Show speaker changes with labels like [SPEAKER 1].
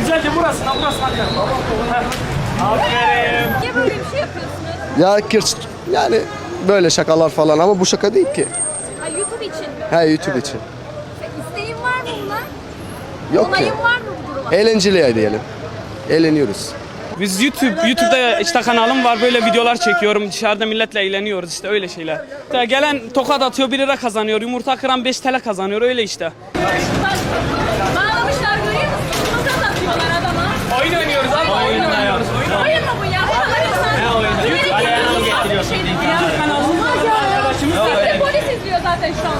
[SPEAKER 1] Güzelce burası lan burası lan. Aferin. Niye böyle
[SPEAKER 2] bir şey yapıyorsunuz?
[SPEAKER 3] Ya kırs yani böyle şakalar falan ama bu şaka değil ki.
[SPEAKER 2] Ha, YouTube için mi?
[SPEAKER 3] Ha YouTube için.
[SPEAKER 2] İsteğin var mı buna?
[SPEAKER 3] Yok ki. Onayın var
[SPEAKER 2] mı bu duruma?
[SPEAKER 3] Eğlenceli diyelim. Eğleniyoruz.
[SPEAKER 1] Biz YouTube, YouTube'da işte kanalım var böyle videolar çekiyorum. Dışarıda milletle eğleniyoruz işte öyle şeyler. İşte gelen tokat atıyor 1 lira kazanıyor. Yumurta kıran 5 TL kazanıyor öyle işte.
[SPEAKER 2] Bağlamışlar görüyor musun? Tokat atıyorlar adama.
[SPEAKER 1] Oyun oynuyoruz abi. Oyun oynuyoruz. Oyun
[SPEAKER 2] mu bu ya? Bu kadar insan. Ne
[SPEAKER 1] oyunu? Ayağını getiriyorsun. Şey kanalımız var. Arkadaşımız polis
[SPEAKER 2] izliyor zaten şu an.